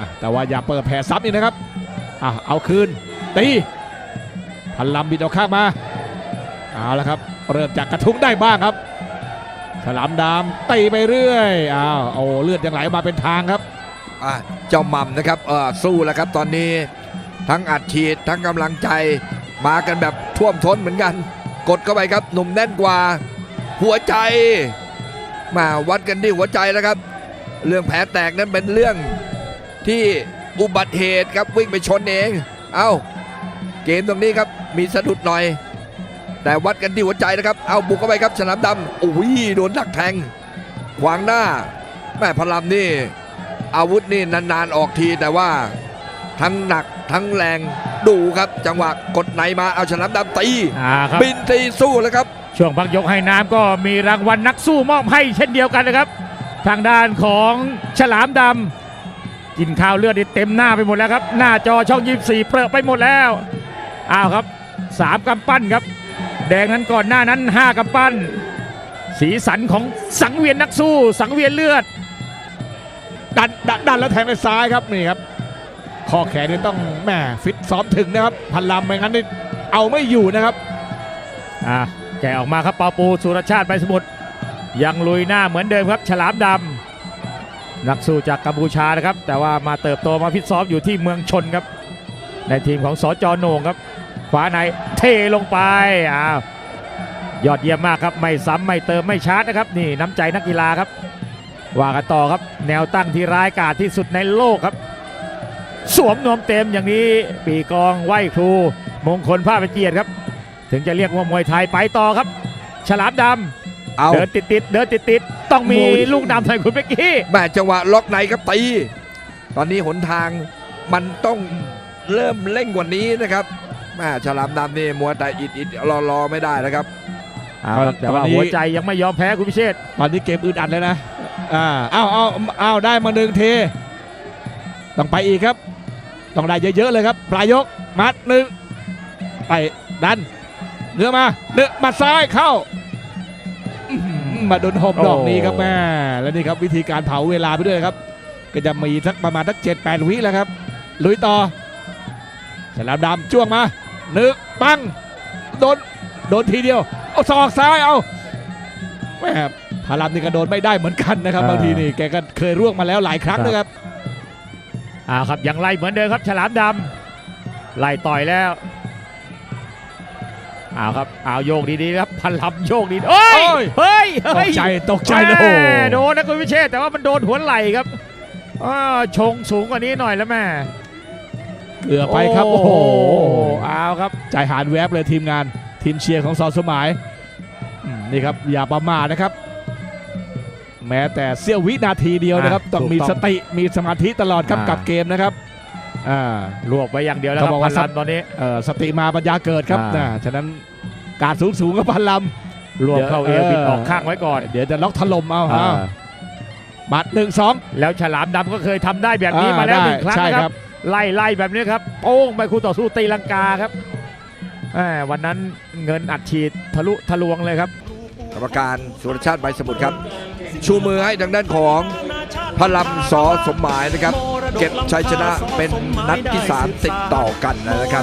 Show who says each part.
Speaker 1: อะแต่ว่าอย่าเปิดแผลซ้ำอีกนะครับอะเอาคืนตีพันลำบิดเอาข้างมาเอาละครับ เริ่มจากกระทุ้งได้บ้างครับฉลามดำตีไปเรื่อยอ้าวโอ้เลือดยังไหลมาเป็นทางครับ
Speaker 2: อะเจ้าหม่ำนะครับเออสู้แล้วครับตอนนี้ทั้งอัดฉีดทั้งกำลังใจมากันแบบท่วมท้นเหมือนกัน กดเข้าไปครับหนุ่มแน่นกว่า หัวใจ มาวัดกันที่หัวใจแล้วครับ เรื่องแผลแตกนั้นเป็นเรื่อง ที่อุบัติเหตุครับวิ่งไปชนเอง เอาเกมตรงนี้ครับมีสะดุดหน่อย แต่วัดกันที่หัวใจนะครับ เอาบุกเข้าไปครับฉลามดำโอ้ยโดนดักแทง ขวางหน้า แม่พลัมนี่ อาวุธนี่นานๆออกทีแต่ว่า ทั้งหนักทั้งแรงดูครับจังหวะกดในมาเอาฉลามดำตี
Speaker 3: อ่าครับ
Speaker 2: บินตีสู้แล้วครับ
Speaker 3: ช่วงพักยกให้น้ำก็มีรางวัลนักสู้มอบให้เช่นเดียวกันนะครับ ทางด้านของฉลามดำ กินข้าวเลือดนี่เต็มหน้าไปหมดแล้วครับ หน้าจอช่อง24เปรอะไปหมดแล้วอ้าวครับสามกำปั้นครับ แดงนั้นก่อนหน้านั้น5กำปั้น สีสันของสังเวียนนักสู้ สังเวียนเลือด
Speaker 1: ดันดันดันแล้วแทงไปซ้ายครับนี่ครับข้อแขนนี่ต้องแหม่ฟิตซ้อมถึงนะครับ พันลำไม่งั้นนี่เอาไม่อยู่นะครับ
Speaker 3: อะแกะออกมาครับเปาปูสุรชาติไปสมุทรยังลุยหน้าเหมือนเดิมครับ ฉลามดำ นักสู้จากกัมพูชานะครับ แต่ว่ามาเติบโตมาฟิตซ้อมอยู่ที่เมืองชนครับ ในทีมของสจโหนงครับขวาในเทลงไปอ้าวยอดเยี่ยมมากครับไม่ซ้ำไม่เติมไม่ชาร์จนะครับนี่น้ำใจนักกีฬาครับว่ากันต่อครับ แนวตั้งที่ร้ายกาจที่สุดในโลกครับ สวมนวมเต็มอย่างนี้ปีกองไหวครู มงคลผ้าเป็นเกียรติครับ ถึงจะเรียกว่ามวยไทยไปต่อครับ ฉลามดำ
Speaker 2: เอาำ
Speaker 3: เดินติดติดๆเดินติดติดๆต้องมี
Speaker 2: โอ้ย
Speaker 3: ลูกดำใส่คุณเมื่อกี้
Speaker 2: แม่จังหวะล็อกในครับตี ตอนนี้หนทางมันต้องเริ่มเร่งกว่านี้นะครับแม่ฉลามดำนี่มัวแต่อิดอิดรอรอไม่ได้แล้วครับ
Speaker 3: เอาครับแต่ว่า
Speaker 1: ตอนนี้
Speaker 3: หัวใจยังไม่ยอมแพ้คุณพิเชษ
Speaker 1: ตอนนี้เกมอึดอัดเลยนะอ่าเอาเอาเอาได้มาหนึ่งเทต้องไปอีกครับ ต้องได้เยอะๆเลยครับปลายยกมัดหนึ่งไปดันเนื้อมาเนื้อมาซ้ายเข้าอื้อหือ มาโดนหบดอกนี้ครับแม่แล้วนี่ครับวิธีการเผาเวลาไปด้วยครับ ก็จะมีสักประมาณสักเจ็ดแปดวิแล้วครับ ลุยต่อฉลามดำจ้วงมาหนึ่งปังโดนโดนทีเดียว เอาศอกซ้ายเอาแม่พารามนี่ก็โดนไม่ได้เหมือนกันนะครับบางทีนี่แกก็เคยร่วงมาแล้วหลายครั้งนะครับ
Speaker 3: เอาครับยังไล่เหมือนเดิมครับ ฉลามดำไล่ต่อยแล้ว เอาครับเอาโยกดีๆครับพันลำโยกดีโอ้ย
Speaker 1: โอ้ย
Speaker 3: เฮ้ย
Speaker 1: ต
Speaker 3: เฮ้
Speaker 1: ก
Speaker 3: ย
Speaker 1: ใจตกใจเลยโอ้โห
Speaker 3: แม่โดนนะคุณพิเชษแต่ว่ามันโดนหัวไหล่ครับอ้าวชงสูงกว่านี้หน่อยแล้วแม่
Speaker 1: เกือบไปครับ โอ้โห
Speaker 3: เอาครับ
Speaker 1: ใจหานแวบเลยทีมงาน ทีมเชียร์ของสอนสมัยอืมนี่ครับ อย่าประมาทนะครับ แม้แต่เสี้ยววินาทีเดียวนะครับ
Speaker 3: อะ
Speaker 1: ต้องมี
Speaker 3: ถูกต้อง
Speaker 1: สติมีสมาธิตลอดครับ
Speaker 3: อ่า
Speaker 1: กับเกมนะครับ อ่าร
Speaker 3: วบไว้อย่างเดียวแล้วค
Speaker 1: เขา
Speaker 3: รั
Speaker 1: บบอก
Speaker 3: พั
Speaker 1: ว่า
Speaker 3: นลำตอนนี้
Speaker 1: เอ่อสติมาปัญญาเกิดครับ
Speaker 3: อ่า
Speaker 1: นะฉะนั้นการสูงสูงๆกับพันล
Speaker 3: รวบเข้า
Speaker 1: เดี๋
Speaker 3: เอ
Speaker 1: ยว
Speaker 3: วบิด
Speaker 1: เออ
Speaker 3: ออกข้างไว้ก่อนำ
Speaker 1: เดี๋ยวจะล็อกถล่มเอา
Speaker 3: อ่า
Speaker 1: เอาบัตรหนึ่งสอง
Speaker 3: แล้วฉลามดำก็เคยทำได้แบบนี้มาแล้วหนึ่งครั้ง
Speaker 1: ใช่
Speaker 3: นะค
Speaker 1: ค
Speaker 3: รั
Speaker 1: รับบ
Speaker 3: ไล่ไล่แบบนี้ครับโป้งไปคู่ต่อสู้ตีลังกาครับแหมวันนั้นเงินอัดฉีดทะลุทะลวงเลยครับ
Speaker 2: กรรมการสุรชาติใบสมุทรครับ ชูมือให้ทางด้านของพลัมสอสมหมายนะครับ เก็บชัยชนะเป็นนัดที่ 3 ติดต่อกันนะครับ